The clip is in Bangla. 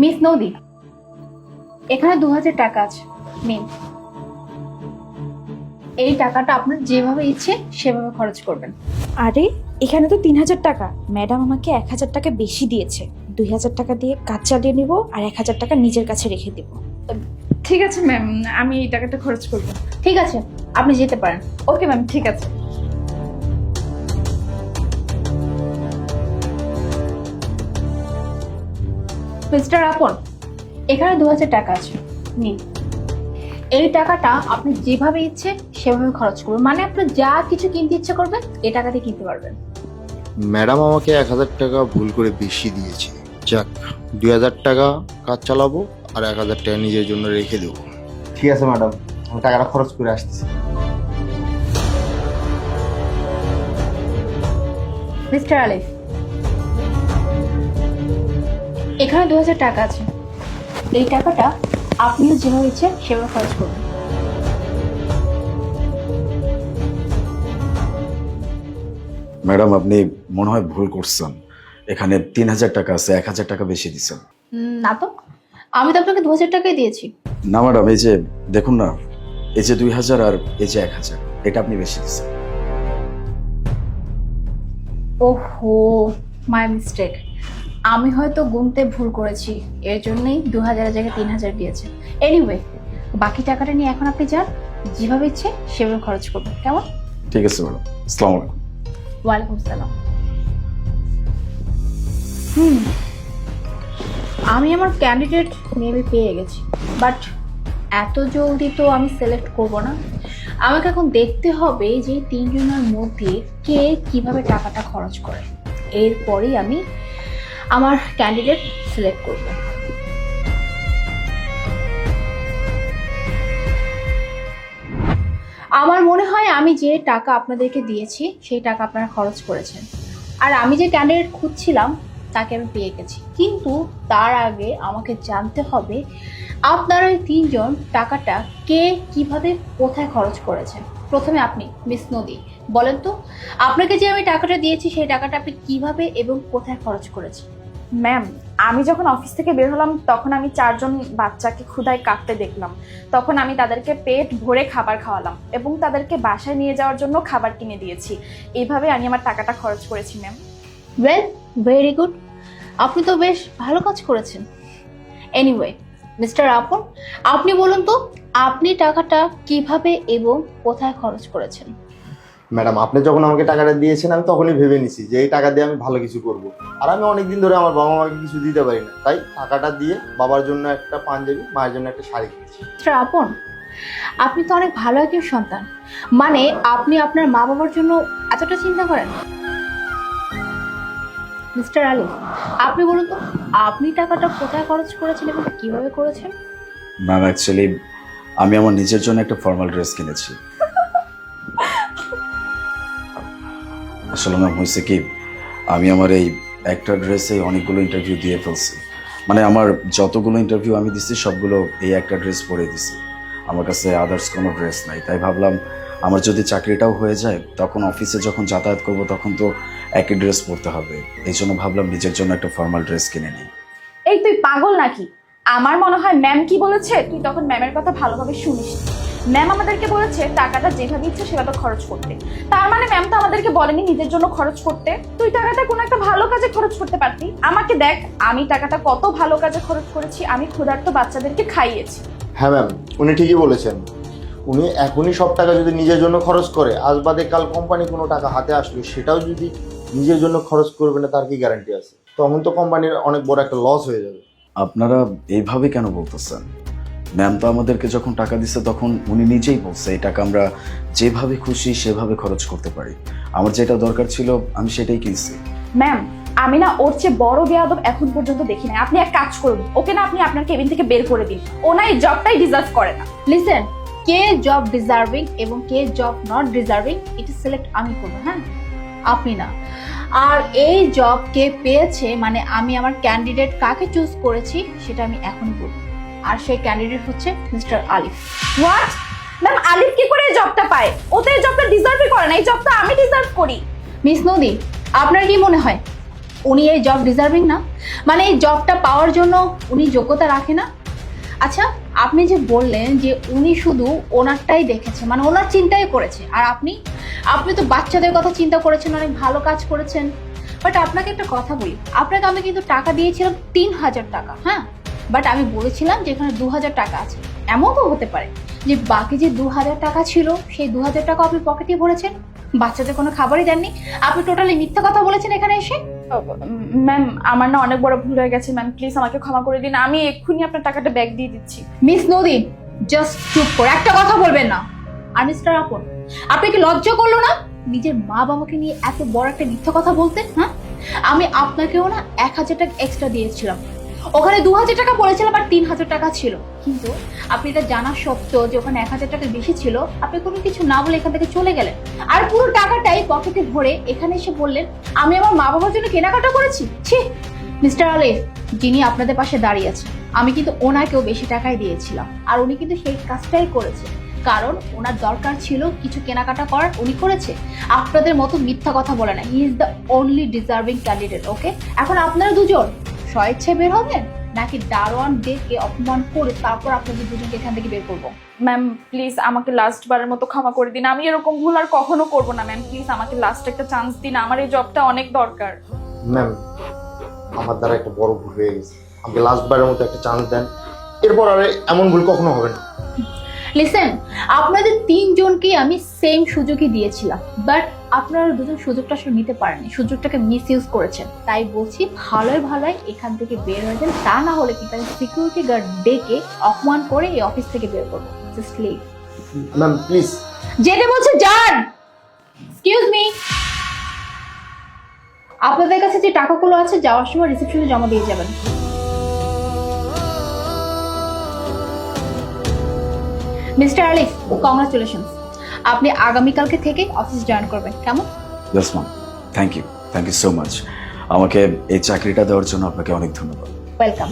মিস নদী। এখানে দু হাজার টাকা আছে নিন এই টাকাটা আপনার যেভাবে ইচ্ছে সেভাবে খরচ করবেন। আরে এখানে তো তিন হাজার টাকা। ম্যাডাম আমাকে এক হাজার টাকা বেশি দিয়েছে। দুই হাজার টাকা দিয়ে কাজ চালিয়ে নিব আর এক হাজার টাকা নিজের কাছে রেখে দিব। ঠিক আছে ম্যাম। আমি এই টাকাটা খরচ করব। ঠিক আছে আপনি যেতে পারেন। ওকে ম্যাম ঠিক আছে। মিস্টার আপন এখানে দু হাজার টাকা আছে নিন। এই টাকাটা আপনি যেভাবে ইচ্ছে সেভাবে খরচ করবেন মানে আপনার যা কিছু কিনতে ইচ্ছে করবেন এই টাকা দিয়ে কিনতে পারবেন। ম্যাডাম আমাকে এক হাজার টাকা ভুল করে বেশি দিয়েছে। যাক দুই হাজার টাকা কাজ চালাবো আর এক হাজার টাকা নিজের জন্য রেখে দেবো। ঠিক আছে ম্যাডাম। আমি টাকাটা খরচ করে আসছি মিস্টার আলিফ এখানে দু হাজার টাকা আছে। এই টাকাটা আপনিও যেভাবে ইচ্ছে সেভাবে খরচ করবেন ম্যাডাম আপনি মনে হয় ভুল করছেন। এখানে তিন হাজার টাকা আছে এক হাজার টাকা বেশি দিচ্ছেন। না তো। আমি তো আপনাকে দু হাজার টাকাই দিয়েছি। না ম্যাডাম এই যে দেখুন না এই যে দুই হাজার আর এই যে এক হাজার এটা আপনি বেশি দিচ্ছেন। ওহো মাই মিস্টেক আমি হয়তো গুনতে ভুল করেছি। এর জন্যই দু হাজারের জায়গায় তিন হাজার দিয়েছে। এনিওয়ে বাকি টাকাটা নিয়ে এখন আপনি যান। যেভাবে ইচ্ছে সেভাবে খরচ করবেন। কেমন? ঠিক আছে ম্যাডাম। আসসালামু আলাইকুম। ওয়ালাইকুম সালাম হুম আমি আমার ক্যান্ডিডেট মেবি পেয়ে গেছি। বাট এত জলদি তো আমি সিলেক্ট করব না। আমাকে এখন দেখতে হবে যে তিনজনের মধ্যে কে কীভাবে টাকাটা খরচ করে। এরপরেই আমি আমার ক্যান্ডিডেট সিলেক্ট করব। আমার মনে হয় আমি যে টাকা আপনাদেরকে দিয়েছি, সেই টাকা আপনারা খরচ করেছেন। আর আমি যে ক্যান্ডিডেট খুঁজছিলাম, তাকে আমি পেয়ে গেছি। কিন্তু তার আগে আমাকে জানতে হবে, আপনারা এই তিনজন টাকাটা কে কীভাবে কোথায় খরচ করেছেন? প্রথমে আপনি, মিস নদী, বলেন তো, আপনাকে যে আমি টাকাটা দিয়েছি, সেই টাকাটা আপনি কীভাবে এবং কোথায় খরচ করেছেন? ম্যাম, আমি যখন অফিস থেকে বের হলাম, তখন আমি চারজন বাচ্চাকে ক্ষুধায় কাঁপতে দেখলাম। তখন আমি তাদেরকে পেট ভরে খাবার খাওয়ালাম এবং তাদেরকে বাসায় নিয়ে যাওয়ার জন্য খাবার কিনে দিয়েছি। এইভাবে আমি আমার টাকাটা খরচ করেছি, ম্যাম। ওয়েল ভেরি গুড আপনি তো বেশ ভালো কাজ করেছেন। এনিওয়ে মিস্টার আপন আপনি বলুন তো, আপনি টাকাটা কীভাবে এবং কোথায় খরচ করেছেন? ম্যাডাম আপনি যখন আমাকে টাকাটা দিয়েছেন আমি তখনই ভেবে নিছি যে এই টাকা দিয়ে আমি ভালো কিছু করব। আর আমি অনেকদিন ধরে আমার বাবা মাকে কিছু দিতে পারি না। তাই টাকাটা দিয়ে বাবার জন্য একটা পাঞ্জাবি মায়ের জন্য একটা শাড়ি কিনেছি। মিস্টার আপন আপনি তো অনেক ভালো একজন সন্তান। মানে আপনি আপনার মা বাবার জন্য এতটা চিন্তা করেন? মিস্টার আলী আপনি বলুন তো আপনি টাকাটা কোথায় খরচ করেছেন এবং কীভাবে করেছেন? ম্যাম অ্যাকচুয়ালি আমি আমার নিজের জন্য একটা ফর্মাল ড্রেস কিনেছি। আসলে ম্যাম হয়েছে কি, আমি আমার এই একটা ড্রেসে অনেকগুলো ইন্টারভিউ দিয়ে ফেলছি। মানে আমার যতগুলো ইন্টারভিউ আমি দিচ্ছি সবগুলো এই একটা ড্রেস পরে দিছি। আমার কাছে আদার্স কোনো ড্রেস নাই। তাই ভাবলাম, আমার যদি চাকরিটাও হয়ে যায়, তখন অফিসে যখন যাতায়াত করব, তখন তো একই ড্রেস পরতে হবে। এই জন্য ভাবলাম, নিজের জন্য একটা ফর্মাল ড্রেস কিনে নিই। এই তুই পাগল নাকি? আমার মনে হয় ম্যাম কি বলেছে, তুই তখন ম্যামের কথা ভালোভাবে শুনিস ম্যাম আমাদেরকে বলেছে টাকাটা যেভাবে ইচ্ছে সেভাবে খরচ করতে। তার মানে ম্যাম তো আমাদেরকে বলেনি নিজের জন্য খরচ করতে। তুই টাকাটা কোনো একটা ভালো কাজে খরচ করতে পারতি। আমাকে দেখ আমি টাকাটা কত ভালো কাজে খরচ করেছি আমি ক্ষুধার্ত বাচ্চাদেরকে খাইয়েছি। হ্যাঁ ম্যাম উনি ঠিকই বলেছেন। উনি এখনই সব টাকা যদি নিজের জন্য খরচ করে আজ বাদে কাল কোম্পানি কোনো টাকা হাতে আসলো সেটাও যদি নিজের জন্য খরচ করবে না তার কি গ্যারান্টি আছে? তখন তো কোম্পানির অনেক বড় একটা লস হয়ে যাবে। আপনারা এইভাবে কেন বলতেছেন? ম্যাম তো আমাদেরকে যখন টাকা দিচ্ছে তখন উনি নিজেই বলছে এই টাকা আমরা যেভাবে খুশি সেভাবে খরচ করতে পারি। আমার যেটা দরকার ছিল আমি সেটাই কিনছি। ম্যাম আমি না ওর চেয়ে বড় বেয়াদব এখন পর্যন্ত দেখি না আপনি এক কাজ করুন ওকে না আপনি আপনার কেবিন থেকে বের করে দিন। ও না এই জবটাই ডিজার্ভ করে না। লিসেন কে জব ডিজার্ভিং এবং কে জব নট ডিজার্ভিং এটা সিলেক্ট আমি করব হ্যাঁ? আপনি না। আর এই জব কে পেয়েছে মানে আমি আমার ক্যান্ডিডেট কাকে চুজ করেছি সেটা আমি এখনই বলব। আর সেই ক্যান্ডিডেট হচ্ছে মিস্টার আলিফ। হোয়াট ম্যাম আলিফ কি করে এই জবটা পায়? ও তো এই জবটা ডিজার্ভই করে না, এই জবটা আমি ডিজার্ভ করি। মিস নদী আপনার কি মনে হয়, উনি এই জব ডিজার্ভিং না? মানে এই জবটা পাওয়ার জন্য উনি যোগ্যতা রাখে না? আচ্ছা আপনি যে বললেন যে উনি শুধু ওনারটাই দেখেছে মানে ওনার চিন্তাই করেছে, আর আপনি? আপনি তো বাচ্চাদের কথা চিন্তা করেছেন, অনেক ভালো কাজ করেছেন। বাট আপনাকে একটা কথা বলি, আপনাকে আমি কিন্তু টাকা দিয়েছিলাম তিন হাজার টাকা হ্যাঁ? বাট আমি বলেছিলাম যে এখানে দু হাজার টাকা আছে। এমন তো হতে পারে যে বাকি যে দু হাজার টাকা ছিল সেই দু হাজার টাকা আপনি পকেটে ভরেছেন। বাচ্চাদের কোনো খাবারই দেননি। আপনি টোটালি মিথ্যা কথা বলেছেন এখানে এসে। ম্যাম আমার না অনেক বড় ভুল হয়ে গেছে। ম্যাম প্লিজ আমাকে ক্ষমা করে দিন। আমি এক্ষুনি আপনার টাকাটা ব্যাক দিয়ে দিচ্ছি। মিস নদী জাস্ট চুপ করে। একটা কথা বলবেন না। আর মিস্টার আপন আপনি কি লজ্জা করল না? নিজের মা বাবাকে নিয়ে এত বড় একটা মিথ্যা কথা বলতে হ্যাঁ? আমি আপনাকেও না এক হাজার টাকা এক্সট্রা দিয়েছিলাম। ওখানে দু হাজার টাকা পড়েছিলাম আর তিন হাজার টাকা ছিল। কিন্তু আপনি এটা জানা সত্ত্বেও যে ওখানে এক হাজার টাকা বেশি ছিল, আপনি কোনো কিছু না বলে এখান থেকে চলে গেলেন। আর পুরো টাকাটাই পকেটে ভরে এখানে এসে বললেন, আমি আমার মা বাবার জন্য কেনাকাটা করেছি? ছি, মিস্টার আলিফ যিনি আপনাদের পাশে দাঁড়িয়ে আছে আমি কিন্তু ওনাকেও বেশি টাকাই দিয়েছিলাম। আর উনি কিন্তু সেই কাজটাই করেছে কারণ ওনার দরকার ছিল কিছু কেনাকাটা করার, উনি করেছে। আপনাদের মতো মিথ্যা কথা বলে না। He is the only deserving candidate okay এখন আপনারা দুজন স্বেচ্ছায় বের হবেন? নাকি দারোয়ান ডেকে অপমান করে তারপর আপনাদের দুজনকে এখান থেকে বের করব? ম্যাম প্লিজ আমাকে লাস্ট বারের মতো ক্ষমা করে দিন। আমি এরকম ভুল আর কখনো করব না ম্যাম প্লিজ আমাকে লাস্ট একটা চান্স দিন। আমার এই জবটা অনেক দরকার। ম্যাম আমার দ্বারা একটা বড় ভুল হয়ে গেছে। আমাকে লাস্ট বারের মতো একটা চান্স দেন। এরপর আর এমন ভুল কখনো হবে না। লিসেন আপনাদের তিনজনকেই আমি সেম সুযোগই দিয়েছিলাম বাট আপনারা দুজন সুযোগটা আসলে নিতে পারেননি সুযোগটাকে মিস ইউজ করেছেন। তাই বলছি ভালোই ভালোই এখান থেকে বের হয়ে যান তা না হলে কিন্তু আমি সিকিউরিটি গার্ড ডেকে অপমান করে এই অফিস থেকে বের করব। জাস্ট লিভ ম্যাম প্লিজ যেতে বলছে যান! এক্সকিউজ মি আপনাদের কাছে যে টাকাগুলো আছে যাওয়ার সময় রিসেপশনে জমা দিয়ে যাবেন। মিস্টার আলিফ কংগ্রাচুলেশন আপনি আগামীকালকে থেকে অফিস জয়েন করবেন কেমন? Yes ma'am thank you thank you so much আমাকে এই চাকরিটা দেওয়ার জন্য আপনাকে অনেক ধন্যবাদ। ওয়েলকাম